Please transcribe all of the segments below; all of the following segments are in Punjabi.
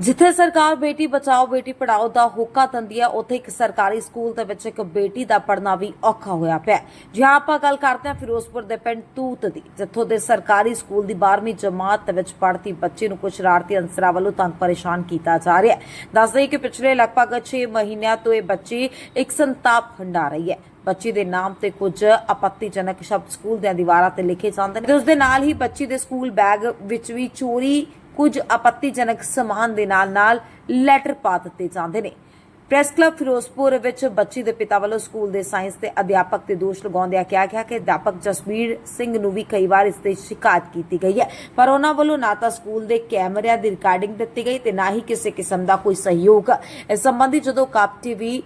ਜਿੱਥੇ ਸਰਕਾਰ ਬੇਟੀ ਬਚਾਓ, ਬੇਟੀ ਪੜਾਓ ਦਾ ਹੋਕਾ ਦਿੰਦੀ ਹੈ, ਉੱਥੇ ਇੱਕ ਸਰਕਾਰੀ ਸਕੂਲ ਦੇ ਵਿੱਚ ਇੱਕ ਬੇਟੀ ਦਾ ਪੜਨਾ ਵੀ ਔਖਾ ਹੋਇਆ ਪਿਆ ਹੈ। ਆਪਾਂ ਗੱਲ ਕਰਦੇ ਹਾਂ ਫਿਰੋਜ਼ਪੁਰ ਦੇ ਪਿੰਡ ਤੂਤ ਦੀ, ਜਿੱਥੋਂ ਦੇ ਸਰਕਾਰੀ ਸਕੂਲ ਦੀ 12ਵੀਂ ਜਮਾਤ ਦੇ ਵਿੱਚ ਪੜ੍ਹਦੀ ਬੱਚੀ ਨੂੰ ਕੁਝ ਸ਼ਰਾਰਤੀ ਅਨਸਰਾਂ ਵੱਲੋਂ ਤੰਗ ਪਰੇਸ਼ਾਨ ਕੀਤਾ ਜਾ ਰਿਹਾ ਹੈ। ਦੱਸ ਕਿ ਪਿਛਲੇ ਲਗਭਗ 6 ਮਹੀਨਿਆਂ ਤੋਂ ਇਹ ਬੱਚੀ ਇੱਕ ਸੰਤਾਪ ਹੰਡਾ ਰਹੀ ਹੈ। ਬੱਚੀ ਦੇ ਨਾਮ ਤੇ ਕੁਝ ਆਪੱਤੀਜਨਕ ਸ਼ਬਦ ਸਕੂਲ ਦੀਆਂ ਦੀਵਾਰਾਂ ਤੇ ਲਿਖੇ ਜਾਂਦੇ ਨੇ। ਤੇ ਉਸ ਦੇ ਨਾਲ ਹੀ ਬੱਚੀ ਦੇ ਸਕੂਲ ਬੈਗ ਵਿੱਚ ਵੀ ਚੋਰੀ ਕੁਝ ਆਪੱਤੀਜਨਕ ਸਮਾਨ ਦੇ ਨਾਲ-ਨਾਲ ਲੈਟਰ ਪਾ ਦਿੱਤੇ ਜਾਂਦੇ ਨੇ। ਪ੍ਰੈਸ ਕਲੱਬ ਫਿਰੋਜ਼ਪੁਰ ਵਿੱਚ ਬੱਚੀ ਦੇ ਪਿਤਾ ਵੱਲੋਂ ਸਕੂਲ ਦੇ ਸਾਇੰਸ ਦੇ ਅਧਿਆਪਕ ਤੇ ਦੋਸ਼ ਲਗਾਉਂਦਿਆਂ ਕਿਹਾ ਗਿਆ ਕਿ ਅਧਿਆਪਕ ਜਸਬੀਰ ਸਿੰਘ ਨੂੰ ਵੀ ਕਈ ਵਾਰ ਇਸ ਤੇ ਸ਼ਿਕਾਇਤ ਕੀਤੀ ਗਈ ਹੈ। ਪਰ ਉਹਨਾਂ ਵੱਲੋਂ ਨਾ ਤਾਂ ਸਕੂਲ ਦੇ ਕੈਮਰਿਆਂ ਦੀ ਰਿਕਾਰਡਿੰਗ ਦਿੱਤੀ ਗਈ ਤੇ ਨਾ ਹੀ ਕਿਸੇ ਕਿਸਮ ਦਾ ਕੋਈ ਸਹਿਯੋਗ। ਇਸ ਸੰਬੰਧੀ ਜਦੋਂ ਕਾਪ ਟੀਵੀ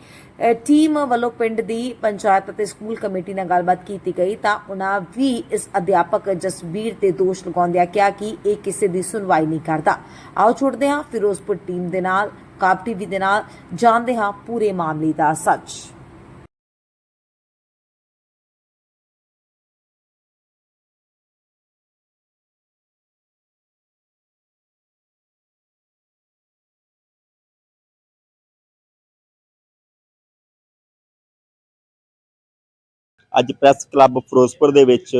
ਟੀਮ ਵੱਲੋਂ ਪਿੰਡ ਦੀ ਪੰਚਾਇਤ ਅਤੇ ਸਕੂਲ ਕਮੇਟੀ ਨਾਲ ਗੱਲਬਾਤ ਕੀਤੀ ਗਈ ਤਾਂ ਉਹਨਾਂ ਵੀ ਇਸ ਅਧਿਆਪਕ ਜਸਬੀਰ ਤੇ ਦੋਸ਼ ਲਗਾਉਂਦਿਆਂ ਕਿਹਾ ਕਿ ਇਹ ਕਿਸੇ ਦੀ ਸੁਣਵਾਈ ਨਹੀਂ ਕਰਦਾ। ਆਓ ਛੋੜਦੇ ਹਾਂ ਫਿਰੋਜ਼ਪੁਰ ਟੀਮ ਦੇ ਨਾਲ। ਕਾਪ ਟੀਵੀ ਦੇ ਨਾਲ ਜਾਣਦੇ ਹਾਂ ਪੂਰੇ ਮਾਮਲੇ ਦਾ ਸੱਚ। ਅੱਜ ਪ੍ਰੈਸ ਕਲੱਬ ਫਿਰੋਜ਼ਪੁਰ ਦੇ ਵਿੱਚ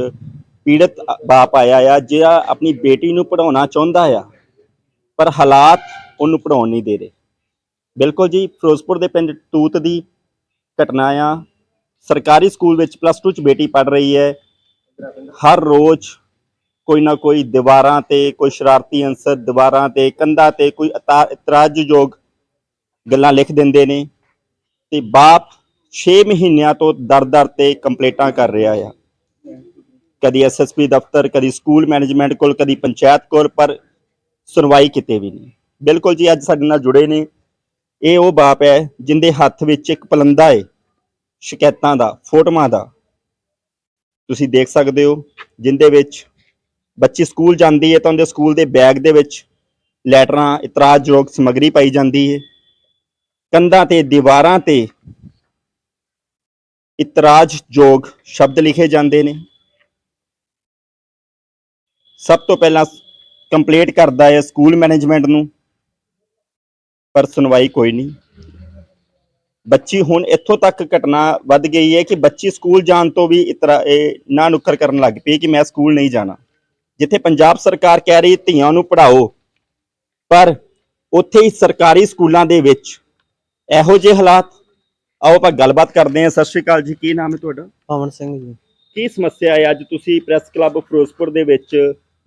ਪੀੜਤ ਬਾਪ ਆਇਆ ਆ, ਜਿਹੜਾ ਆਪਣੀ ਬੇਟੀ ਨੂੰ ਪੜਾਉਣਾ ਚਾਹੁੰਦਾ ਆ, ਪਰ ਹਾਲਾਤ ਉਹਨੂੰ ਪੜਾਉਣ ਨਹੀਂ ਦੇ ਰਹੇ। ਬਿਲਕੁਲ ਜੀ, ਫਿਰੋਜ਼ਪੁਰ ਦੇ ਪਿੰਡ ਤੂਤ ਦੀ ਘਟਨਾ ਆ। ਸਰਕਾਰੀ ਸਕੂਲ ਵਿੱਚ ਪਲੱਸ 2 ਚ ਬੇਟੀ ਪੜ ਰਹੀ ਹੈ। ਹਰ ਰੋਜ਼ ਕੋਈ ਨਾ ਕੋਈ ਦੀਵਾਰਾਂ ਤੇ ਕੋਈ ਸ਼ਰਾਰਤੀ ਅੰਸਰ ਦੀਵਾਰਾਂ ਤੇ, ਕੰਧਾਂ ਤੇ ਕੋਈ ਇਤਾ- ਇਤਰਾਜ਼ਯੋਗ ਗੱਲਾਂ ਲਿਖ ਦਿੰਦੇ ਨੇ ਤੇ ਬਾਪ 6 ਮਹੀਨਿਆਂ ਤੋਂ ਦਰ-ਦਰ ਤੇ ਕੰਪਲੇਂਟਾਂ ਕਰ ਰਿਹਾ ਆ। ਕਦੀ ਐਸਐਸਪੀ ਦਫ਼ਤਰ, ਕਦੀ ਸਕੂਲ ਮੈਨੇਜਮੈਂਟ ਕੋਲ, ਕਦੀ ਪੰਚਾਇਤ ਕੋਲ, ਪਰ ਸੁਣਵਾਈ ਕਿਤੇ ਵੀ ਨਹੀਂ। ਬਿਲਕੁਲ ਜੀ, ਅੱਜ ਸਾਡੇ ਨਾਲ ਜੁੜੇ ਨੇ। ਇਹ ਉਹ ਬਾਪ ਹੈ ਜਿੰਦੇ ਹੱਥ ਵਿੱਚ ਇੱਕ ਪਲੰਦਾ ਹੈ ਸ਼ਿਕਾਇਤਾਂ ਦਾ, ਫੋਟੋਆਂ ਦਾ। ਤੁਸੀਂ ਦੇਖ ਸਕਦੇ ਹੋ, ਜਿੰਦੇ ਵਿੱਚ ਬੱਚੀ ਸਕੂਲ ਜਾਂਦੀ ਹੈ ਤਾਂ ਉਹਦੇ ਸਕੂਲ ਦੇ ਬੈਗ ਦੇ ਵਿੱਚ ਲੈਟਰਾਂ, ਇਤਰਾਜ਼ਯੋਗ ਸਮੱਗਰੀ ਪਾਈ ਜਾਂਦੀ ਹੈ ਕੰਧਾਂ ਤੇ, ਦੀਵਾਰਾਂ ਤੇ ਇਤਰਾਜ਼ਯੋਗ ਸ਼ਬਦ ਲਿਖੇ ਜਾਂਦੇ ਨੇ। ਸਭ ਤੋਂ ਪਹਿਲਾਂ ਕੰਪਲੀਟ ਕਰਦਾ ਹੈ ਸਕੂਲ ਮੈਨੇਜਮੈਂਟ ਨੂੰ। ਪਰ ਸੁਣਵਾਈ ਕੋਈ ਨਹੀਂ। ਬੱਚੀ ਹੁਣ ਇੱਥੋਂ ਤੱਕ ਘਟਨਾ ਵੱਧ ਗਈ ਹੈ ਕਿ ਬੱਚੀ ਸਕੂਲ ਜਾਣ ਤੋਂ ਵੀ ਇਤਰਾ ਇਹ ਨਾ ਨੁੱਕਰ ਕਰਨ ਲੱਗ ਪਈ ਕਿ ਮੈਂ ਸਕੂਲ ਨਹੀਂ ਜਾਣਾ। ਜਿੱਥੇ ਪੰਜਾਬ ਸਰਕਾਰ ਕਹਿ ਰਹੀ ਧੀਆਂ ਨੂੰ ਪੜ੍ਹਾਓ। ਪਰ ਉੱਥੇ ਹੀ ਸਰਕਾਰੀ ਸਕੂਲਾਂ ਦੇ ਵਿੱਚ ਇਹੋ ਜਿਹੇ ਹਾਲਾਤ। ਆਓ ਆਪਾਂ ਗੱਲਬਾਤ ਕਰਦੇ ਹਾਂ। ਸਤਿ ਸ਼੍ਰੀ ਅਕਾਲ ਜੀ। ਕੀ ਨਾਮ ਹੈ ਤੁਹਾਡਾ? ਪਵਨ ਸਿੰਘ ਜੀ। ਕੀ ਸਮੱਸਿਆ ਹੈ? ਅੱਜ ਤੁਸੀਂ ਪ੍ਰੈਸ ਕਲੱਬ ਫਿਰੋਜ਼ਪੁਰ ਦੇ ਵਿੱਚ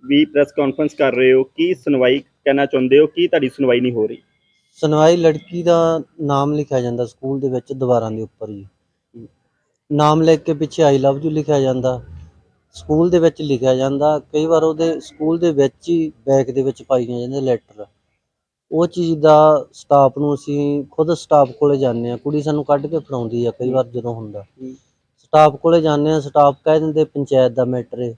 ਵੀ ਪ੍ਰੈਸ ਕਾਨਫਰੰਸ ਕਰ ਰਹੇ ਹੋ। ਕੀ ਸੁਣਵਾਈ ਕਹਿਣਾ ਚਾਹੁੰਦੇ ਹੋ? ਕੀ ਤੁਹਾਡੀ ਸੁਣਵਾਈ ਨਹੀਂ ਹੋ ਰਹੀ? ਸੁਣਵਾਈ ਲੜਕੀ ਦਾ ਨਾਮ ਲਿਖਿਆ ਜਾਂਦਾ ਸਕੂਲ ਦੇ ਵਿੱਚ ਦੀਵਾਰਾਂ ਦੇ ਉੱਪਰ ਜੀ। ਨਾਮ ਲਿਖ ਕੇ ਪਿੱਛੇ ਆਈ ਲਵ ਯੂ ਲਿਖਿਆ ਜਾਂਦਾ। ਸਕੂਲ ਦੇ ਵਿੱਚ ਲਿਖਿਆ ਜਾਂਦਾ। ਕਈ ਵਾਰ ਉਹਦੇ ਸਕੂਲ ਦੇ ਵਿੱਚ ਹੀ ਬੈਗ ਦੇ ਵਿੱਚ ਪਾਈਆਂ ਜਾਂਦੇ ਲੈਟਰ ਉਹ ਚੀਜ਼ ਦਾ ਸਟਾਫ ਨੂੰ ਅਸੀਂ ਖੁਦ ਸਟਾਫ ਕੋਲੇ ਜਾਂਦੇ ਆ ਕੁੜੀ ਸਾਨੂੰ ਕੱਢ ਕੇ ਫੜਾਉਂਦੀ ਆ ਕਈ ਵਾਰ ਜਦੋਂ ਹੁੰਦਾ। ਸਟਾਫ ਕੋਲੇ ਜਾਂਦੇ ਆ ਸਟਾਫ ਕਹਿ ਦਿੰਦੇ ਪੰਚਾਇਤ ਦਾ ਮੈਟਰ ਹੈ।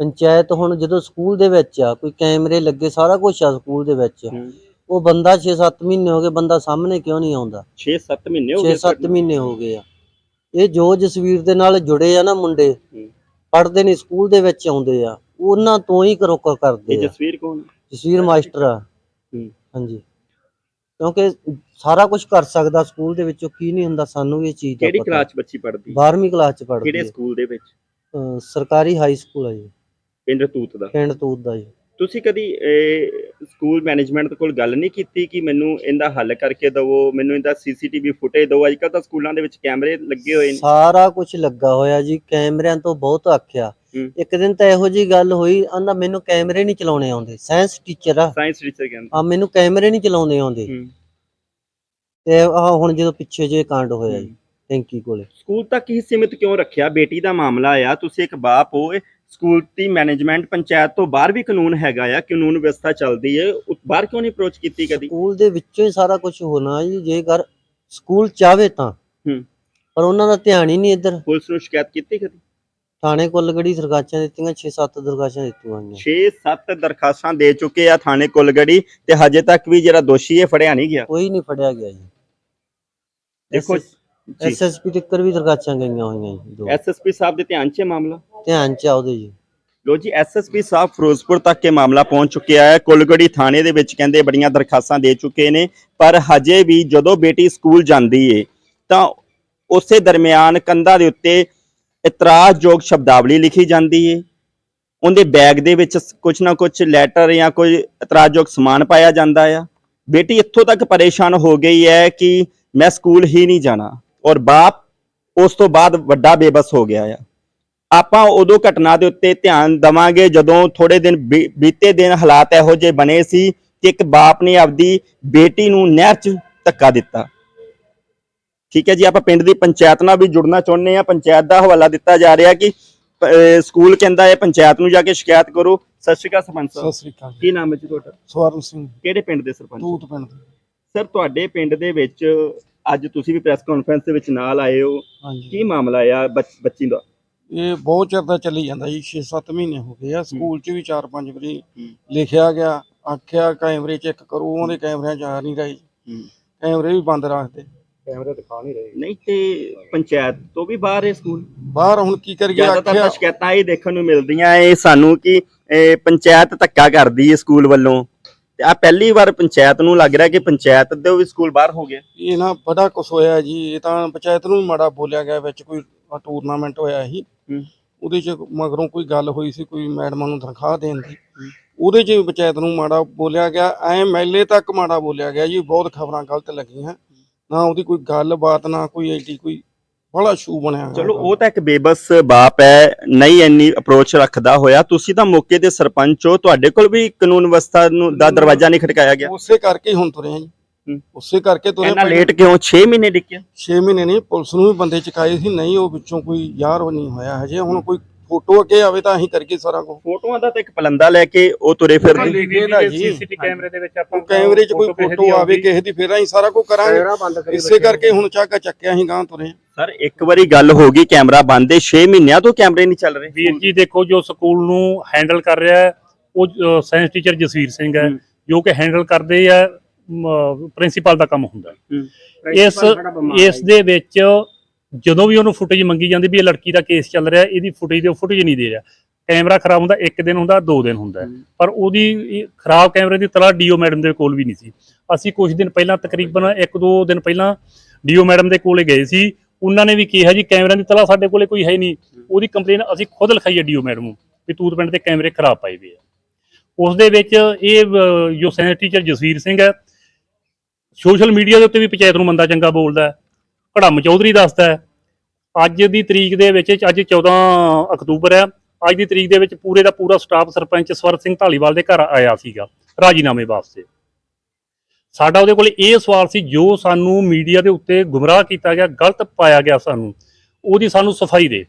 ਪੰਚਾਇਤ ਹੁਣ ਜਦੋਂ ਸਕੂਲ ਦੇ ਵਿੱਚ ਆ ਕੋਈ ਕੈਮਰੇ ਲੱਗੇ ਸਾਰਾ ਕੁਝ ਆ ਸਕੂਲ ਦੇ ਵਿੱਚ। ਉਹ ਬੰਦਾ 6-7 ਮਹੀਨੇ ਹੋ ਗਏ ਬੰਦਾ ਸਾਹਮਣੇ ਕਿਉਂ ਨਹੀਂ ਆਉਂਦਾ? 6-7 ਮਹੀਨੇ ਹੋ ਗਏ 6-7 ਮਹੀਨੇ ਹੋ ਗਏ ਆ। ਇਹ ਜੋ ਜਸਵੀਰ ਦੇ ਨਾਲ ਜੁੜੇ ਆ ਨਾ ਮੁੰਡੇ ਹੂੰ। ਪੜ੍ਹਦੇ ਨੇ ਸਕੂਲ ਦੇ ਵਿੱਚ ਆਉਂਦੇ ਆ ਉਹਨਾਂ ਤੋਂ ਹੀ ਕਰੋਕਰ ਕਰਦੇ ਆ। ਜਸਵੀਰ ਕੌਣ? ਜਸਵੀਰ ਮਾਸਟਰ ਆ। ਹਾਂਜੀ। ਕਿਉਂਕਿ ਸਾਰਾ ਕੁਝ ਕਰ ਸਕਦਾ ਸਕੂਲ ਦੇ ਵਿੱਚੋਂ ਕੀ ਨਹੀਂ ਹੁੰਦਾ ਸਾਨੂੰ ਇਹ ਚੀਜ਼ ਦਾ ਕਿਹੜੀ ਕਲਾਸ 'ਚ ਬੱਚੀ ਪੜ੍ਹਦੀ? 12ਵੀਂ ਕਲਾਸ ਚ ਪੜ੍ਹਦੀ ਕਿਹੜੇ ਸਕੂਲ ਦੇ ਵਿੱਚ? ਸਰਕਾਰੀ ਹਾਈ ਸਕੂਲ ਆ ਜੀ। ਪਿੰਡ ਤੂਤ ਦਾ। ਪਿੰਡ ਤੂਤ ਦਾ ਜੀ। ਤੁਸੀਂ ਕਦੀ ਇਹ, ਸਕੂਲ ਮੈਨੇਜਮੈਂਟ ਕੋਲ ਗੱਲ ਨਹੀਂ ਕੀਤੀ ਕਿ ਮੈਨੂੰ ਇਹਦਾ ਹੱਲ ਕਰਕੇ ਦਿਵੋ ਮੈਨੂੰ ਇਹਦਾ ਸੀਸੀਟੀਵੀ ਫੁਟੇਜ ਦਿਓ ਅੱਜਕੱਲ ਤਾਂ ਸਕੂਲਾਂ ਦੇ ਵਿੱਚ ਕੈਮਰੇ ਲੱਗੇ ਹੋਏ ਨੇ। ਸਾਰਾ ਕੁਝ ਲੱਗਾ ਹੋਇਆ ਜੀ ਕੈਮਰਿਆਂ ਤੋਂ ਬਹੁਤ ਆਖਿਆ। ਹੂੰ। ਇੱਕ ਦਿਨ ਤਾਂ ਇਹੋ ਜੀ ਗੱਲ ਹੋਈ ਆਂਦਾ ਮੈਨੂੰ ਕੈਮਰੇ ਨਹੀਂ ਚਲਾਉਣੇ ਆਉਂਦੇ। ਸਾਇੰਸ ਟੀਚਰ ਆ। ਸਾਇੰਸ ਟੀਚਰ ਕਹਿੰਦੇ। ਆ ਮੈਨੂੰ ਕੈਮਰੇ ਨਹੀਂ ਚਲਾਉਣੇ ਆਉਂਦੇ। ਹੂੰ। ਤੇ ਆ ਹੁਣ ਜਦੋਂ ਪਿੱਛੇ ਜੇ ਕਾਂਡ ਹੋਇਆ ਜੀ ਹੂੰ। ਟੈਂਕੀ ਕੋਲੇ। ਸਕੂਲ ਤੱਕ ਹੀ ਸੀਮਿਤ ਕਿਉਂ ਰੱਖਿਆ? ਬੇਟੀ ਦਾ ਮਾਮਲਾ ਆ ਤੁਸੀਂ ਇੱਕ ਬਾਪ ਹੋ ਇਹ ਸਕੂਲ ਦੀ ਮੈਨੇਜਮੈਂਟ ਪੰਚਾਇਤ ਤੋਂ ਬਾਹਰ ਵੀ ਕਾਨੂੰਨ ਹੈਗਾ ਆ ਕਾਨੂੰਨ ਵਿਵਸਥਾ ਚੱਲਦੀ ਹੈ ਉਹ ਬਾਹਰ ਕਿਉਂ ਨਹੀਂ ਅਪਰੋਚ ਕੀਤੀ ਕਦੀ? ਸਕੂਲ ਦੇ ਵਿੱਚੋਂ ਹੀ ਸਾਰਾ ਕੁਝ ਹੋਣਾ ਜੀ ਜੇਕਰ ਸਕੂਲ ਚਾਵੇ ਤਾਂ। ਹੂੰ। ਪਰ ਉਹਨਾਂ ਦਾ ਧਿਆਨ ਹੀ ਨਹੀਂ ਇੱਧਰ। ਪੁਲਿਸ ਨੂੰ ਸ਼ਿਕਾਇਤ ਕੀਤੀ ਕਦੀ? ਥਾਣੇ ਕੁੱਲਗੜੀ ਦਰਖਾਸਤਾਂ ਦਿੱਤੀਆਂ 6-7 ਦਰਖਾਸਤਾਂ ਦਿੱਤੀਆਂ ਹੋਈਆਂ। 6-7 ਦਰਖਾਸਤਾਂ ਦੇ ਚੁੱਕੇ ਆ ਥਾਣੇ ਕੁਲਗੜੀ ਤੇ ਹਜੇ ਤੱਕ ਵੀ ਜਿਹੜਾ ਦੋਸ਼ੀ ਹੈ ਫੜਿਆ ਨਹੀਂ ਗਿਆ। ਕੋਈ ਨਹੀਂ ਫੜਿਆ ਗਿਆ ਜੀ। ਦੇਖੋ ਐਸਐਸਪੀ ਟਿੱਕਰ ਵੀ ਦਰਖਾਸਤਾਂ ਗਈਆਂ ਹੋਈਆਂ ਜੀ ਦੋ। ਐਸਐਸਪੀ ਸਾਹਿਬ ਦੇ ਧਿਆਨ 'ਚ ਇਹ ਮਾਮਲਾ? ਧਿਆਨ ਚ ਆ ਉਹਦੇ ਜੀ। ਲੋ ਜੀ ਐਸਐਸਪੀ ਸਾਹਿਬ ਫਿਰੋਜ਼ਪੁਰ ਤੱਕ ਇਹ ਮਾਮਲਾ ਪਹੁੰਚ ਚੁੱਕਿਆ ਹੈ। ਕੁਲਗੜੀ ਥਾਣੇ ਦੇ ਵਿੱਚ ਕਹਿੰਦੇ ਬੜੀਆਂ ਦਰਖਾਸਤਾਂ ਦੇ ਚੁੱਕੇ ਨੇ ਪਰ ਹਜੇ ਵੀ ਜਦੋਂ ਬੇਟੀ ਸਕੂਲ ਜਾਂਦੀ ਏ ਤਾਂ ਉਸੇ ਦਰਮਿਆਨ ਕੰਧਾਂ ਦੇ ਉੱਤੇ ਇਤਰਾਜ਼ਯੋਗ ਸ਼ਬਦਾਵਲੀ ਲਿਖੀ ਜਾਂਦੀ ਏ। ਉਹਦੇ ਬੈਗ ਦੇ ਵਿੱਚ ਕੁਝ ਨਾ ਕੁਝ ਲੈਟਰ ਜਾਂ ਕੋਈ ਇਤਰਾਜ਼ਯੋਗ ਸਮਾਨ ਪਾਇਆ ਜਾਂਦਾ ਆ। ਬੇਟੀ ਇੱਥੋਂ ਤੱਕ ਪਰੇਸ਼ਾਨ ਹੋ ਗਈ ਹੈ ਕਿ ਮੈਂ ਸਕੂਲ ਹੀ ਨਹੀਂ ਜਾਣਾ। ਔਰ ਬਾਪ ਉਸ ਤੋਂ ਬਾਅਦ ਵੱਡਾ ਬੇਬਸ ਹੋ ਗਿਆ ਆ। ਆਪਾਂ ਉਦੋਂ ਘਟਨਾ ਦੇ ਉੱਤੇ ਧਿਆਨ ਦਵਾਂਗੇ ਜਦੋਂ ਥੋੜੇ ਦਿਨ ਬੀਤੇ ਦਿਨ ਹਾਲਾਤ ਇਹੋ ਜਿਹੇ ਬਣੇ ਸੀ ਕਿ ਇੱਕ ਬਾਪ ਨੇ ਆਪਦੀ ਬੇਟੀ ਨੂੰ ਨਹਿਰ 'ਚ ਧੱਕਾ ਦਿੱਤਾ। ਠੀਕ ਹੈ ਜੀ ਆਪਾਂ ਪਿੰਡ ਦੀ ਪੰਚਾਇਤ ਨਾਲ ਵੀ ਜੁੜਨਾ ਚਾਹੁੰਦੇ ਆ ਪੰਚਾਇਤ ਦਾ ਹਵਾਲਾ ਦਿੱਤਾ ਜਾ ਰਿਹਾ ਕਿ ਸਕੂਲ ਕਹਿੰਦਾ ਹੈ ਪੰਚਾਇਤ ਨੂੰ ਜਾ ਕੇ ਸ਼ਿਕਾਇਤ ਕਰੋ। ਸਤਿ ਸ਼੍ਰੀ ਅਕਾਲ ਸਰਪੰਚ ਸਤਿ ਸ੍ਰੀ ਅਕਾਲ ਕੀ ਨਾਮ ਹੈ ਜੀ ਤੁਹਾਡਾ? ਸਵਰਨ ਸਿੰਘ। ਕਿਹੜੇ ਪਿੰਡ ਦੇ ਸਰਪੰਚ? ਤੂਤ ਪਿੰਡ। ਸਰ ਤੁਹਾਡੇ ਪਿੰਡ ਦੇ ਵਿੱਚ ਅੱਜ ਤੁਸੀਂ ਵੀ ਪ੍ਰੈਸ ਕਾਨਫਰੰਸ ਦੇ ਵਿੱਚ ਨਾਲ ਆਏ ਹੋ। ਹਾਂਜੀ। ਕੀ ਮਾਮਲਾ ਆ ਬੱਚ- ਬੱਚੀ ਦਾ? ਇਹ ਬਹੁਤ ਚਿਰ ਦਾ ਚੱਲੀ ਜਾਂਦਾ ਜੀ 6-7 ਮਹੀਨੇ ਹੋ ਗਏ ਆ। ਸਕੂਲ 'ਚ ਵੀ 4-5 ਵਾਰੀ ਲਿਖਿਆ ਗਿਆ ਆਖਿਆ ਕੈਮਰੇ ਚੈੱਕ ਕਰੋ ਉਹਦੇ ਕੈਮਰਿਆਂ 'ਚ ਆ ਨਹੀਂ ਰਹੀ। ਕੈਮਰੇ ਵੀ ਬੰਦ ਰੱਖਦੇ ਕੈਮਰੇ ਦਿਖਾ ਨਹੀਂ ਰਹੇ। ਨਹੀਂ ਤੇ ਪੰਚਾਇਤ ਤੋਂ ਵੀ ਬਾਹਰ ਹੈ ਸਕੂਲ? ਬਾਹਰ ਹੁਣ ਕੀ ਕਰੀਏ ਜ਼ਿਆਦਾਤਰ ਤਾਂ ਆਖਿਆ ਸ਼ਿਕਾਇਤਾਂ ਇਹ ਦੇਖਣ ਨੂੰ ਮਿਲਦੀਆਂ ਇਹ ਸਾਨੂੰ ਕਿ ਇਹ ਪੰਚਾਇਤ ਧੱਕਾ ਕਰਦੀ ਹੈ ਸਕੂਲ ਵੱਲੋਂ। ਤੇ ਆ ਪਹਿਲੀ ਵਾਰ ਪੰਚਾਇਤ ਨੂੰ ਲੱਗ ਰਿਹਾ ਕਿ ਪੰਚਾਇਤ ਦੇ ਵੀ ਸਕੂਲ ਬਾਹਰ ਹੋ ਗਿਆ ਇਹ ਨਾ ਬੜਾ ਕੁਛ ਹੋਇਆ ਜੀ ਇਹ ਤਾਂ ਪੰਚਾਇਤ ਨੂੰ ਵੀ ਮਾੜਾ ਬੋਲਿਆ ਗਿਆ ਵਿੱਚ ਕੋਈ ਟੂਰਨਾਮੈਂਟ ਹੋਇਆ ਸੀ। ਉਹਦੇ 'ਚ ਮਗਰੋਂ ਕੋਈ ਗੱਲ ਹੋਈ ਸੀ ਕੋਈ ਮੈਡਮਾਂ ਨੂੰ ਤਨਖਾਹ ਦੇਣ ਦੀ। ਉਹਦੇ 'ਚ ਵੀ ਪੰਚਾਇਤ ਨੂੰ ਮਾੜਾ ਬੋਲਿਆ ਗਿਆ ਐ ਮੈਲੇ ਤੱਕ ਮਾੜਾ ਬੋਲਿਆ ਗਿਆ ਜੀ ਬਹੁਤ ਖਬਰਾਂ ਗਲਤ ਲੱਗੀਆਂ। ਨਾ ਉਹਦੀ ਕੋਈ ਗੱਲਬਾਤ ਨਾ ਕੋਈ ਐਡੀ ਕੋਈ ਬੜਾ ਸ਼ੂ ਬਣਿਆ ਹੋਇਆ ਚਲੋ ਉਹ ਤਾਂ ਇੱਕ ਬੇਬਸ ਬਾਪ ਹੈ ਨਹੀਂ ਇੰਨੀ ਅਪਰੋਚ ਰੱਖਦਾ ਹੋਇਆ। ਤੁਸੀਂ ਤਾਂ ਮੌਕੇ ਤੇ ਸਰਪੰਚ ਹੋ ਤੁਹਾਡੇ ਕੋਲ ਵੀ ਕਾਨੂੰਨ ਵਿਵਸਥਾ ਨੂੰ ਦਾ ਦਰਵਾਜ਼ਾ ਨਹੀਂ ਖਟਕਾਇਆ ਗਿਆ। ਉਸੇ ਕਰਕੇ ਹੀ ਹੁਣ ਤੁਰੇ ਆ ਜੀ। ਉਸੇ ਕਰਕੇ ਤੁਰੇ ਇੰਨਾ ਲੇਟ ਕਿਉਂ? 6 ਮਹੀਨੇ ਡਿੱਕਿਆ 6 ਮਹੀਨੇ ਨਹੀਂ ਪੁਲਿਸ ਨੂੰ ਵੀ ਬੰਦੇ ਚਕਾਏ ਸੀ ਨਹੀਂ ਉਹ ਵਿੱਚੋਂ ਕੋਈ ਯਾਰ ਉਹ ਨਹੀਂ ਹੋਇਆ ਹਜੇ। ਹੁਣ ਕੋਈ ਫੋਟੋ ਅੱਗੇ ਆਵੇ ਤਾਂ ਅਸੀਂ ਕਰੀਏ ਸਾਰਾ ਕੁਝ ਫੋਟੋਆਂ ਦਾ ਤਾਂ ਇੱਕ ਪਲੰਦਾ ਲੈ ਕੇ ਉਹ ਤੁਰੇ ਫਿਰਦੇ। ਸੀਸੀਟੀ ਕੈਮਰੇ ਦੇ ਵਿੱਚ ਆਪਾਂ ਕੈਮਰੇ 'ਚ ਕੋਈ ਫੋਟੋ ਆਵੇ ਕਿਸੇ ਦੀ ਫਿਰ ਅਸੀਂ ਸਾਰਾ ਕੁਝ ਕਰਾਂਗੇ। ਇਸੇ ਕਰਕੇ ਹੁਣ ਚਾਕਾ ਚੱਕਿਆ ਅਸੀਂ ਗਾਂ ਤੁਰੇ ਸਰ ਇੱਕ ਵਾਰੀ ਗੱਲ ਹੋ ਗਈ ਕੈਮਰਾ ਬੰਦ ਹੈ 6 ਮਹੀਨਿਆਂ ਤੋਂ ਕੈਮਰੇ ਨਹੀਂ ਚੱਲ ਰਹੇ। ਵੀਰ ਜੀ ਦੇਖੋ ਜੋ ਸਕੂਲ ਨੂੰ ਹੈਂਡਲ ਕਰ ਰਿਹਾ ਹੈ ਉਹ ਸਾਇੰਸ ਟੀਚਰ ਜਸਵੀਰ ਸਿੰਘ ਹੈ। ਜੋ ਕਿ ਹੈਂਡਲ ਕਰਦੇ ਆ ਪ੍ਰਿੰਸੀਪਲ ਦਾ ਕੰਮ ਹੁੰਦਾ। ਇਸ ਇਸ ਦੇ ਵਿੱਚ ਜਦੋਂ ਵੀ ਉਹਨੂੰ ਫੁਟੇਜ ਮੰਗੀ ਜਾਂਦੀ ਵੀ ਇਹ ਲੜਕੀ ਦਾ ਕੇਸ ਚੱਲ ਰਿਹਾ ਇਹਦੀ ਫੁਟੇਜ ਦੇ ਫੁਟੇਜ ਨਹੀਂ ਦੇ ਰਿਹਾ। ਕੈਮਰਾ ਖਰਾਬ ਹੁੰਦਾ ਇੱਕ ਦਿਨ ਹੁੰਦਾ ਦੋ ਦਿਨ ਹੁੰਦਾ। ਪਰ ਉਹਦੀ ਖਰਾਬ ਕੈਮਰੇ ਦੀ ਤਲਾ ਡੀਓ ਮੈਡਮ ਦੇ ਕੋਲ ਵੀ ਨਹੀਂ ਸੀ। ਅਸੀਂ ਕੁਝ ਦਿਨ ਪਹਿਲਾਂ ਤਕਰੀਬਨ ਇੱਕ ਦੋ ਦਿਨ ਪਹਿਲਾਂ ਡੀਓ ਮੈਡਮ ਦੇ ਕੋਲੇ ਗਏ ਸੀ। ਉਹਨਾਂ ਨੇ ਵੀ ਕਿਹਾ ਜੀ ਕੈਮਰਿਆਂ ਦੀ ਤਲਾ ਸਾਡੇ ਕੋਲੇ ਕੋਈ ਹੈ ਨਹੀਂ। ਉਹਦੀ ਕੰਪਲੇਨ ਅਸੀਂ ਖੁਦ ਲਿਖਾਈ ਹੈ ਡੀਓ ਮੈਡਮ ਨੂੰ ਵੀ ਤੂਤ ਪਿੰਡ ਦੇ ਕੈਮਰੇ ਖਰਾਬ ਪਾਏ ਹੋਏ ਆ। ਉਸ ਦੇ ਵਿੱਚ ਇਹ ਜੋ ਸਾਇੰਸ ਟੀਚਰ ਜਸਵੀਰ ਸਿੰਘ ਹੈ ਸੋਸ਼ਲ ਮੀਡੀਆ ਦੇ ਉੱਤੇ ਵੀ ਪੰਚਾਇਤ ਨੂੰ ਮੰਦਾ ਚੰਗਾ ਬੋਲਦਾ ਭੜਮ ਚੌਧਰੀ ਦੱਸਦਾ ਹੈ। ਅੱਜ ਦੀ ਤਰੀਕ ਦੇ ਵਿੱਚ, ਅੱਜ 14 ਅਕਤੂਬਰ ਹੈ। ਅੱਜ ਦੀ ਤਰੀਕ ਦੇ ਵਿੱਚ ਪੂਰੇ ਦਾ ਪੂਰਾ ਸਟਾਫ ਸਰਪੰਚ ਸਵਰ ਸਿੰਘ ਢਾਲੀਵਾਲ ਦੇ ਘਰ ਆਇਆ ਸੀਗਾ, ਰਾਜੀਨਾਮੇ ਵਾਸਤੇ। ਸਾਡਾ ਉਹਦੇ ਕੋਲ ਇਹ ਸਵਾਲ ਸੀ, ਜੋ ਸਾਨੂੰ ਮੀਡੀਆ ਦੇ ਉੱਤੇ ਗੁੰਮਰਾਹ ਕੀਤਾ ਗਿਆ, ਗਲਤ ਪਾਇਆ ਗਿਆ ਸਾਨੂੰ, ਉਹਦੀ ਸਾਨੂੰ ਸਫ਼ਾਈ ਦੇ।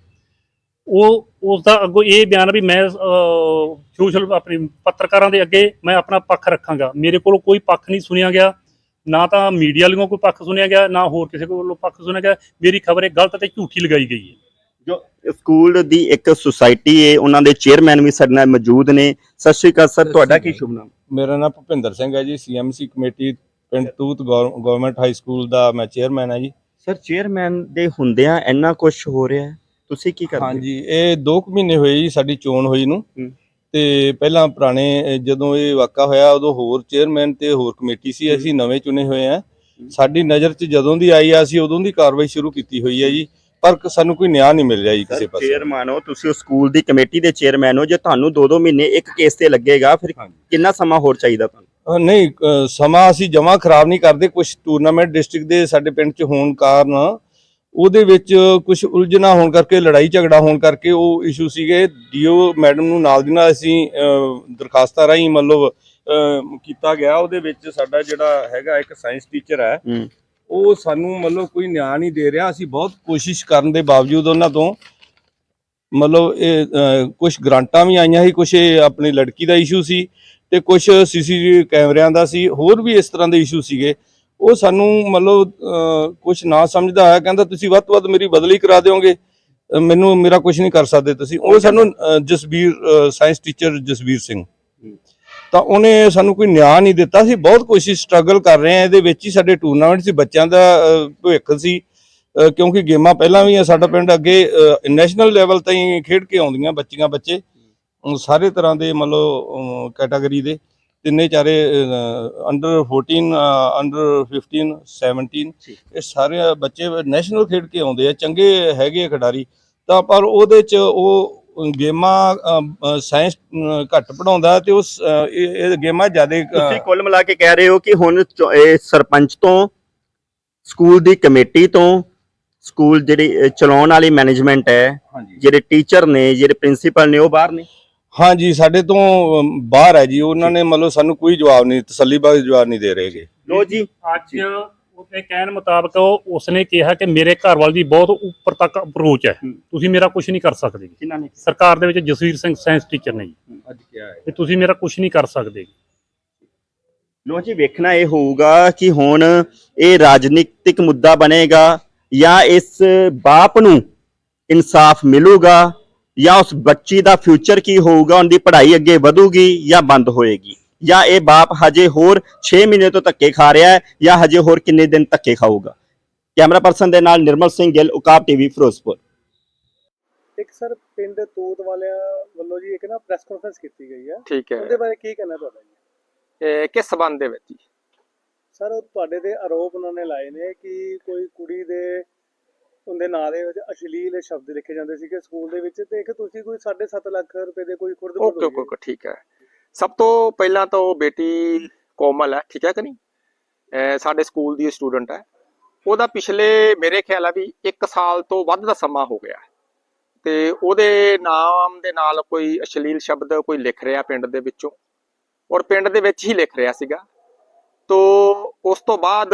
ਉਹ, ਉਸ ਦਾ ਅੱਗੋਂ ਇਹ ਬਿਆਨ ਵੀ ਮੈਂ ਸੋਸ਼ਲ, ਆਪਣੇ ਪੱਤਰਕਾਰਾਂ ਦੇ ਅੱਗੇ ਮੈਂ ਆਪਣਾ ਪੱਖ ਰੱਖਾਂਗਾ। ਮੇਰੇ ਕੋਲ ਕੋਈ ਪੱਖ ਨਹੀਂ ਸੁਣਿਆ ਗਿਆ। ਨਾ ਤਾਂ ਮੀਡੀਆ ਵੱਲੋਂ ਕੋਈ ਪੱਖ ਸੁਣਿਆ ਗਿਆ ਨਾ ਹੋਰ ਕਿਸੇ ਕੋਲੋਂ ਪੱਖ ਸੁਣਿਆ ਗਿਆ। ਮੇਰੀ ਖਬਰ ਇਹ ਗਲਤ ਤੇ ਝੂਠੀ ਲਗਾਈ ਗਈ ਹੈ। ਜੋ ਸਕੂਲ ਦੀ ਇੱਕ ਸੁਸਾਇਟੀ ਹੈ ਉਹਨਾਂ ਦੇ ਚੇਅਰਮੈਨ ਵੀ ਸਾਡੇ ਨਾਲ ਮੌਜੂਦ ਨੇ। ਸਤਿ ਸ਼੍ਰੀ ਅਕਾਲ ਸਰ ਤੁਹਾਡਾ ਕੀ ਸ਼ੁਭ ਨਾਮ? ਮੇਰਾ ਨਾਮ ਭੁਪਿੰਦਰ ਸਿੰਘ ਹੈ ਜੀ ਸੀਐਮਸੀ ਕਮੇਟੀ ਪਿੰਡ ਤੂਤ ਗਵਰਨਮੈਂਟ ਹਾਈ ਸਕੂਲ ਦਾ ਮੈਂ ਚੇਅਰਮੈਨ ਹਾਂ ਜੀ। ਸਰ ਚੇਅਰਮੈਨ ਦੇ ਹੁੰਦਿਆਂ ਇੰਨਾ ਕੁਝ ਹੋ ਰਿਹਾ ਤੁਸੀਂ ਕੀ ਕਰਦੇ ਹੋ? ਹਾਂਜੀ ਇਹ 2 ਮਹੀਨੇ ਹੋਏ ਜੀ ਸਾਡੀ ਚੋਣ ਹੋਈ ਨੂੰ। ਹੂੰ। ਤੇ ਪਹਿਲਾਂ ਪੁਰਾਣੇ ਜਦੋਂ ਇਹ ਵਾਕਾ ਹੋਇਆ ਉਦੋਂ ਹੋਰ ਚੇਅਰਮੈਨ ਤੇ ਹੋਰ ਕਮੇਟੀ ਸੀ ਅਸੀਂ ਨਵੇਂ ਚੁਣੇ ਹੋਏ ਆ। ਸਾਡੀ ਨਜ਼ਰ 'ਚ ਜਦੋਂ ਦੀ ਆਈ ਆ ਅਸੀਂ ਉਦੋਂ ਦੀ ਕਾਰਵਾਈ ਸ਼ੁਰੂ ਕੀਤੀ ਹੋਈ ਹੈ ਜੀ। ਪਰ ਸਾਨੂੰ ਕੋਈ ਨਿਆਂ ਨਹੀਂ ਮਿਲ ਰਿਹਾ ਜੀ ਕਿਸੇ ਪਾਸੇ। ਚੇਅਰਮੈਨ ਹੋ ਤੁਸੀਂ ਉਸ ਸਕੂਲ ਦੀ ਕਮੇਟੀ ਦੇ ਚੇਅਰਮੈਨ ਹੋ ਜੇ ਤੁਹਾਨੂੰ 2-2 ਮਹੀਨੇ ਇੱਕ ਕੇਸ ਤੇ ਲੱਗੇਗਾ ਫਿਰ। ਕਿੰਨਾ ਸਮਾਂ ਹੋਰ ਚਾਹੀਦਾ ਤੁਹਾਨੂੰ? ਨਹੀਂ ਸਮਾਂ ਅਸੀਂ ਜਮਾ ਖਰਾਬ ਨਹੀਂ ਕਰਦੇ। ਕੁਝ ਟੂਰਨਾਮੈਂਟ ਡਿਸਟ੍ਰਿਕਟ ਦੇ ਸਾਡੇ ਪਿੰਡ 'ਚ ਹੋਣ ਕਾਰਨ ਉਹਦੇ ਵਿੱਚ ਕੁਝ ਉਲਝਣਾ ਹੋਣ ਕਰਕੇ ਲੜਾਈ ਝਗੜਾ ਹੋਣ ਕਰਕੇ ਉਹ ਇਸ਼ੂ ਸੀਗੇ। ਡੀਓ ਮੈਡਮ ਨੂੰ ਨਾਲ ਦੀ ਨਾਲ ਅਸੀਂ ਦਰਖਾਸਤਾਂ ਰਾਹੀਂ ਮਤਲਬ ਕੀਤਾ ਗਿਆ। ਉਹਦੇ ਵਿੱਚ ਸਾਡਾ ਜਿਹੜਾ ਹੈਗਾ ਇੱਕ ਸਾਇੰਸ ਟੀਚਰ ਹੈ ਹੂੰ। ਉਹ ਸਾਨੂੰ ਮਤਲਬ ਕੋਈ ਨਿਆਂ ਨਹੀਂ ਦੇ ਰਿਹਾ। ਅਸੀਂ ਬਹੁਤ ਕੋਸ਼ਿਸ਼ ਕਰਨ ਦੇ ਬਾਵਜੂਦ ਉਹਨਾਂ ਤੋਂ ਮਤਲਬ ਇਹ ਕੁਝ ਗ੍ਰਾਂਟਾਂ ਵੀ ਆਈਆਂ ਸੀ। ਕੁਝ ਆਪਣੀ ਲੜਕੀ ਦਾ ਇਸ਼ੂ ਸੀ ਤੇ ਕੁਝ ਸੀਸੀਟੀਵੀ ਕੈਮਰਿਆਂ ਦਾ ਸੀ। ਹੋਰ ਵੀ ਇਸ ਤਰ੍ਹਾਂ ਦੇ ਇਸ਼ੂ ਸੀਗੇ। ਉਹ ਸਾਨੂੰ ਮਤਲਬ ਕੁਝ ਨਾ ਸਮਝਦਾ ਆਇਆ ਕਹਿੰਦਾ ਤੁਸੀਂ ਵੱਧ ਤੋਂ ਵੱਧ ਮੇਰੀ ਬਦਲੀ ਕਰਾ ਦਿਓਗੇ ਮੈਨੂੰ ਮੇਰਾ ਕੁਝ ਨਹੀਂ ਕਰ ਸਕਦੇ ਤੁਸੀਂ। ਉਹ ਸਾਨੂੰ ਜਸਬੀਰ ਸਾਇੰਸ ਟੀਚਰ ਜਸਬੀਰ ਸਿੰਘ। ਤਾਂ ਉਹਨੇ ਸਾਨੂੰ ਕੋਈ ਨਿਆਂ ਨਹੀਂ ਦਿੱਤਾ ਸੀ। ਬਹੁਤ ਕੋਸ਼ਿਸ਼ ਸਟਰਗਲ ਕਰ ਰਹੇ ਆ। ਇਹਦੇ ਵਿੱਚ ਹੀ ਸਾਡੇ ਟੂਰਨਾਮੈਂਟ ਸੀ। ਬੱਚਿਆਂ ਦਾ ਭਵਿੱਖ ਸੀ। ਕਿਉਂਕਿ ਗੇਮਾਂ ਪਹਿਲਾਂ ਵੀ ਆ ਸਾਡਾ ਪਿੰਡ। ਅੱਗੇ ਨੈਸ਼ਨਲ ਲੈਵਲ ਤਾਈਂ ਖੇਡ ਕੇ ਆਉਂਦੀਆਂ ਬੱਚੀਆਂ ਬੱਚੇ। ਸਾਰੇ ਤਰ੍ਹਾਂ ਦੇ ਮਤਲਬ ਕੈਟਾਗਰੀ ਦੇ। ਤਿੰਨੇ ਚਾਰੇ ਅੰਡਰ 14 ਅੰਡਰ 15 17 ਜੀ। ਇਹ ਸਾਰੇ ਬੱਚੇ ਨੈਸ਼ਨਲ ਖੇਡ ਕੇ ਆਉਂਦੇ ਆ ਚੰਗੇ ਹੈਗੇ ਖਿਡਾਰੀ। ਤਾਂ ਪਰ ਉਹਦੇ ਚ ਉਹ ਗੇਮਾਂ ਸਾਇੰਸ ਘੱਟ ਪੜਾਉਂਦਾ ਤੇ ਉਸ ਅ, ਇਹ ਗੇਮਾਂ ਜ਼ਿਆਦਾ ਤੁਸੀਂ ਕੁੱਲ ਮਿਲਾ ਕੇ ਕਹਿ ਰਹੇ ਹੋ ਕਿ ਹੁਣ ਇਹ ਸਰਪੰਚ ਤੋਂ ਸਕੂਲ ਦੀ ਕਮੇਟੀ ਤੋਂ ਸਕੂਲ ਜਿਹੜੀ ਚਲਾਉਣ ਵਾਲੀ ਮੈਨੇਜਮੈਂਟ ਹੈ ਜਿਹੜੇ ਟੀਚਰ ਨੇ ਜਿਹੜੇ ਪ੍ਰਿੰਸੀਪਲ ਨੇ ਉਹ ਬਾਹਰ ਨੇ? ਹਾਂਜੀ ਸਾਡੇ ਤੋਂ ਅਮ, ਬਾਹਰ ਹੈ ਜੀ। ਉਹਨਾਂ ਨੇ ਮਤਲਬ ਸਾਨੂੰ ਕੋਈ ਜਵਾਬ ਨਹੀਂ ਤਸੱਲੀਬਖਸ਼ ਜਵਾਬ ਨਹੀਂ ਦੇ ਰਹੇਗੇ ਲੋ ਜੀ। ਅੱਜ ਉਹਦੇ ਕਹਿਣ ਮੁਤਾਬਕ ਉਹ- ਉਸਨੇ ਕਿਹਾ ਕਿ ਮੇਰੇ ਘਰ ਵਾਲ ਦੀ ਬਹੁਤ ਉੱਪਰ ਤੱਕ ਅਪਰੋਚ ਹੈ। ਹੂੰ। ਤੁਸੀਂ ਮੇਰਾ ਕੁਝ ਨਹੀਂ ਕਰ ਸਕਦੇ ਕਿਹਨਾਂ ਨੇ ਸਰਕਾਰ ਦੇ ਵਿੱਚ ਜਸਵੀਰ ਸਿੰਘ ਸਾਇੰਸ ਟੀਚਰ ਨੇ ਜੀ। ਅੱਜ ਕੀ ਹੈ। ਤੇ ਤੁਸੀਂ ਮੇਰਾ ਕੁਝ ਨਹੀਂ ਕਰ ਸਕਦੇ ਲੋ ਜੀ ਵੇਖਣਾ ਇਹ ਹੋਊਗਾ ਕਿ ਹੁਣ ਇਹ ਰਾਜਨੀਤਿਕ ਮੁੱਦਾ ਬਣੇਗਾ ਜਾਂ ਇਸ ਬਾਪ ਨੂੰ ਇਨਸਾਫ ਮਿਲੂਗਾ ਜਾਂ ਉਸ ਬੱਚੀ ਦਾ ਫਿਊਚਰ ਕੀ ਹੋਊਗਾ ਉਹਦੀ ਪੜ੍ਹਾਈ ਅੱਗੇ ਵਧੂਗੀ ਜਾਂ ਬੰਦ ਹੋਏਗੀ? ਜਾਂ ਇਹ ਬਾਪ ਹਜੇ ਹੋਰ 6 ਮਹੀਨੇ ਤੋਂ ਧੱਕੇ ਖਾ ਰਿਹਾ ਹੈ ਜਾਂ ਹਜੇ ਹੋਰ ਕਿੰਨੇ ਦਿਨ ਧੱਕੇ ਖਾਊਗਾ? ਕੈਮਰਾ ਪਰਸਨ ਦੇ ਨਾਲ ਨਿਰਮਲ ਸਿੰਘ ਗਿੱਲ ਉਕਾਬ ਟੀਵੀ ਫਿਰੋਜ਼ਪੁਰ। ਇੱਕ ਸਰ ਪਿੰਡ ਤੂਤ ਵਾਲਿਆਂ ਵੱਲੋਂ ਜੀ ਇੱਕ ਨਾ ਪ੍ਰੈਸ ਕਾਨਫਰੰਸ ਕੀਤੀ ਗਈ ਹੈ। ਠੀਕ ਹੈ। ਉਹਦੇ ਬਾਰੇ ਕੀ ਕਹਿਣਾ ਤੁਹਾਡਾ ਜੀ? ਇਹ ਕਿਸ ਸਬੰਧ ਦੇ ਵਿੱਚ ਜੀ? ਸਰ ਉਹ ਤੁਹਾਡੇ ਤੇ ਆਰੋਪ ਉਹਨਾਂ ਨੇ ਲਾਏ ਨੇ ਕਿ ਕੋਈ ਕੁੜੀ ਦੇ ਉਹਦੇ ਨਾਂ ਦੇ ਵਿੱਚ ਅਸ਼ਲੀਲ ਸ਼ਬਦ ਲਿਖੇ ਜਾਂਦੇ ਸੀਗੇ ਸਕੂਲ ਦੇ ਵਿੱਚ ਤੇ ਤੁਸੀਂ ਕੋਈ 7.5 ਲੱਖ ਰੁਪਏ ਦੇ ਕੋਈ ਖੁਰਦ ਓਕੇ ਓਕੇ ਠੀਕ ਹੈ। ਸਭ ਤੋਂ ਪਹਿਲਾਂ ਤਾਂ ਉਹ ਬੇਟੀ ਕੋਮਲ ਹੈ, ਠੀਕ ਹੈ ਕਿ ਨਹੀਂ? ਸਾਡੇ ਸਕੂਲ ਦੀ ਸਟੂਡੈਂਟ ਹੈ। ਉਹਦਾ ਪਿਛਲੇ ਮੇਰੇ ਖਿਆਲ ਆ ਵੀ 1 ਸਾਲ ਤੋਂ ਵੱਧ ਦਾ ਸਮਾਂ ਹੋ ਗਿਆ। ਤੇ ਉਹਦੇ ਨਾਮ ਦੇ ਨਾਲ ਕੋਈ ਅਸ਼ਲੀਲ ਸ਼ਬਦ ਕੋਈ ਲਿਖ ਰਿਹਾ ਪਿੰਡ ਦੇ ਵਿੱਚੋਂ ਔਰ ਪਿੰਡ ਦੇ ਵਿੱਚ ਹੀ ਲਿਖ ਰਿਹਾ ਸੀਗਾ। ਤੋ ਉਸ ਤੋਂ ਬਾਅਦ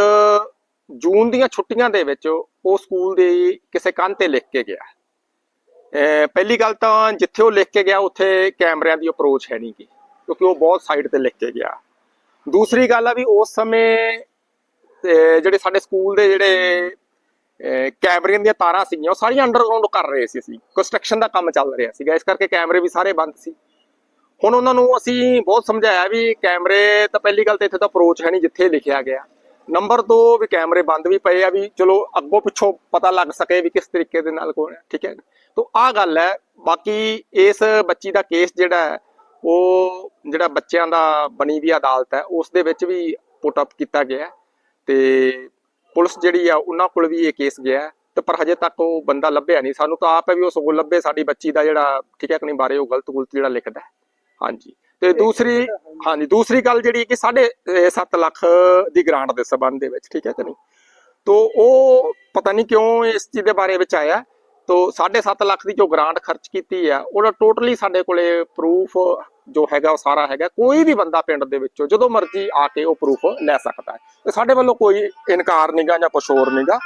ਜੂਨ ਦੀਆਂ ਛੁੱਟੀਆਂ ਦੇ ਵਿੱਚ ਉਹ ਸਕੂਲ ਦੇ ਕਿਸੇ ਕੰਧ ਤੇ ਲਿਖ ਕੇ ਗਿਆ। ਪਹਿਲੀ ਗੱਲ ਤਾਂ ਜਿੱਥੇ ਉਹ ਲਿਖ ਕੇ ਗਿਆ, ਉੱਥੇ ਕੈਮਰਿਆਂ ਦੀ ਅਪਰੋਚ ਹੈ ਨਹੀਂ ਗੀ, ਕਿਉਂਕਿ ਉਹ ਬਹੁਤ ਸਾਈਡ ਤੇ ਲਿਖ ਕੇ ਗਿਆ। ਦੂਸਰੀ ਗੱਲ ਆ ਵੀ ਉਸ ਸਮੇਂ ਜਿਹੜੇ ਸਾਡੇ ਸਕੂਲ ਦੇ ਜਿਹੜੇ ਕੈਮਰਿਆਂ ਦੀਆਂ ਤਾਰਾਂ ਸੀਗੀਆਂ, ਉਹ ਸਾਰੀਆਂ ਅੰਡਰਗਰਾਉਂਡ ਕਰ ਰਹੇ ਸੀ ਅਸੀਂ। ਕੰਸਟਰਕਸ਼ਨ ਦਾ ਕੰਮ ਚੱਲ ਰਿਹਾ ਸੀਗਾ, ਇਸ ਕਰਕੇ ਕੈਮਰੇ ਵੀ ਸਾਰੇ ਬੰਦ ਸੀ। ਹੁਣ ਉਹਨਾਂ ਨੂੰ ਅਸੀਂ ਬਹੁਤ ਸਮਝਾਇਆ ਵੀ ਕੈਮਰੇ ਤਾਂ ਪਹਿਲੀ ਗੱਲ ਤਾਂ ਇੱਥੇ ਤਾਂ ਅਪਰੋਚ ਹੈ ਨਹੀਂ ਜਿੱਥੇ ਲਿਖਿਆ ਗਿਆ। ਨੰਬਰ 2 ਵੀ ਕੈਮਰੇ ਬੰਦ ਵੀ ਪਏ ਆ ਵੀ ਚਲੋ ਅੱਗੋਂ ਪਿੱਛੋਂ ਪਤਾ ਲੱਗ ਸਕੇ ਵੀ ਕਿਸ ਤਰੀਕੇ ਦੇ ਨਾਲ ਕੌਣ ਹੈ, ਠੀਕ ਹੈ। ਤੋ ਆਹ ਗੱਲ ਹੈ, ਬਾਕੀ ਇਸ ਬੱਚੀ ਦਾ ਕੇਸ ਜਿਹੜਾ ਹੈ, ਉਹ ਜਿਹੜਾ ਬੱਚਿਆਂ ਦਾ ਬਣੀ ਵੀ ਅਦਾਲਤ ਹੈ, ਉਸ ਦੇ ਵਿੱਚ ਵੀ ਪੁੱਟ ਅਪ ਕੀਤਾ ਗਿਆ ਤੇ ਪੁਲਿਸ ਜਿਹੜੀ ਆ ਉਹਨਾਂ ਕੋਲ ਵੀ ਇਹ ਕੇਸ ਗਿਆ ਤੇ ਪਰ ਹਜੇ ਤੱਕ ਉਹ ਬੰਦਾ ਲੱਭਿਆ ਨਹੀਂ। ਸਾਨੂੰ ਤਾਂ ਆਪ ਹੈ ਵੀ ਉਹ ਸਗੋਂ ਲੱਭੇ, ਸਾਡੀ ਬੱਚੀ ਦਾ ਜਿਹੜਾ, ਠੀਕ ਹੈ ਕਿ ਨਹੀਂ, ਬਾਰੇ ਉਹ ਗਲਤ ਗੁਲਤ ਜਿਹੜਾ ਲਿਖਦਾ ਹੈ। ਹਾਂਜੀ। ਤੇ ਦੂਸਰੀ ਹਾਂਜੀ ਦੂਸਰੀ ਗੱਲ ਜਿਹੜੀ ਕਿ 7.5 ਲੱਖ ਦੀ ਗ੍ਰਾਂਟ ਦੇ ਸਬੰਧ ਦੇ ਵਿੱਚ ਠੀਕ ਹੈ ਕਿ ਨਹੀਂ? ਤੋ ਉਹ ਪਤਾ ਨਹੀਂ ਕਿਉਂ ਇਸ ਚੀਜ਼ ਦੇ ਬਾਰੇ ਵਿੱਚ ਆਇਆ। ਤੋ 7.5 ਲੱਖ ਦੀ ਜੋ ਗ੍ਰਾਂਟ ਖਰਚ ਕੀਤੀ ਆ ਉਹਦਾ ਟੋਟਲੀ ਸਾਡੇ ਕੋਲੇ ਪ੍ਰੂਫ ਜੋ ਹੈਗਾ ਉਹ ਸਾਰਾ ਹੈਗਾ। ਕੋਈ ਵੀ ਬੰਦਾ ਪਿੰਡ ਦੇ ਵਿੱਚੋਂ ਜਦੋਂ ਮਰਜ਼ੀ ਆ ਕੇ ਉਹ ਪ੍ਰੂਫ ਲੈ ਸਕਦਾ ਹੈ। ਤੇ ਸਾਡੇ ਵੱਲੋਂ ਕੋਈ ਇਨਕਾਰ ਨਹੀਂਗਾ ਜਾਂ ਕੁਛ ਹੋਰ ਨਹੀਂਗਾ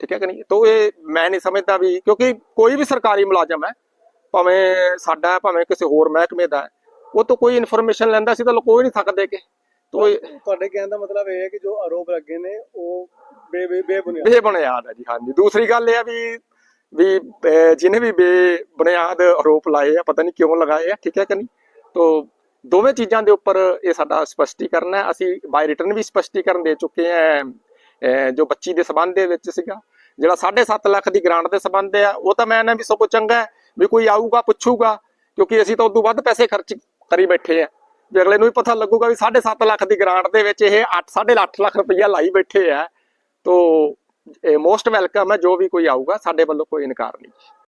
ਠੀਕ ਹੈ ਕਿ ਨਹੀਂ? ਤੋ ਇਹ ਮੈਂ ਨਹੀਂ ਸਮਝਦਾ ਵੀ ਕਿਉਂਕਿ ਕੋਈ ਵੀ ਸਰਕਾਰੀ ਮੁਲਾਜ਼ਮ ਹੈ ਭਾਵੇਂ ਸਾਡਾ ਹੈ, ਭਾਵੇਂ ਕਿਸੇ ਹੋਰ ਮਹਿਕਮੇ ਦਾ ਹੈ, ਉਹ ਤੋਂ ਕੋਈ ਇਨਫੋਰਮੇਸ਼ਨ ਲੈਂਦਾ ਸੀ ਤਾਂ ਕੋਈ ਨਹੀਂ ਸਕਦੇ ਕਿ ਤੋ ਤੁਹਾਡੇ ਕਹਿਣ ਦਾ ਮਤਲਬ ਇਹ ਹੈ ਕਿ ਜੋ ਆਰੋਪ ਲੱਗੇ ਨੇ ਉਹ ਬੇ ਬੇ ਬੇਬੁਨਿਆਦ ਬੇਬੁਨਿਆਦ ਹੈ ਜੀ ਹਾਂਜੀ। ਦੂਸਰੀ ਗੱਲ ਇਹ ਆ ਵੀ ਵੀ ਜਿਹਨੇ ਵੀ ਬੇਬੁਨਿਆਦ ਆਰੋਪ ਲਾਏ ਆ ਪਤਾ ਨਹੀਂ ਕਿਉਂ ਲਗਾਏ ਆ ਠੀਕ ਹੈ ਕਿ ਨਹੀਂ? ਤੋ ਦੋਵੇਂ ਚੀਜ਼ਾਂ ਦੇ ਉੱਪਰ ਇਹ ਸਾਡਾ ਸਪਸ਼ਟੀਕਰਨ ਹੈ। ਅਸੀਂ ਬਾਈ ਰਿਟਰਨ ਵੀ ਸਪਸ਼ਟੀਕਰਨ ਦੇ ਚੁੱਕੇ ਅਹ ਜੋ ਬੱਚੀ ਦੇ ਸਬੰਧ ਦੇ ਵਿੱਚ ਸੀਗਾ। ਜਿਹੜਾ 7.5 ਲੱਖ ਦੀ ਗ੍ਰਾਂਟ ਦੇ ਸਬੰਧ ਆ ਉਹ ਤਾਂ ਮੈਂ ਨਾ ਵੀ ਸਗੋਂ ਚੰਗਾ ਹੈ ਵੀ ਕੋਈ ਆਊਗਾ ਪੁੱਛੂਗਾ ਕਿਉਂਕਿ ਅਸੀਂ ਤਾਂ ਉਦੋਂ ਵੱਧ ਪੈਸੇ ਖਰਚ ਕਰੀ ਬੈਠੇ ਆ। ਵੀ ਅਗਲੇ ਨੂੰ ਵੀ ਪਤਾ ਲੱਗੂਗਾ ਵੀ 7.5 ਲੱਖ ਦੀ ਗ੍ਰਾਂਟ ਦੇ ਵਿੱਚ ਇਹ 8 8.5 ਲੱਖ ਰੁਪਈਆ ਲਾਈ ਬੈਠੇ ਆ, ਤੋ ਮੋਸਟ ਵੈਲਕਮ ਹੈ ਜੋ ਵੀ ਕੋਈ ਆਊਗਾ, ਸਾਡੇ ਵੱਲੋਂ ਕੋਈ ਇਨਕਾਰ ਨਹੀਂ।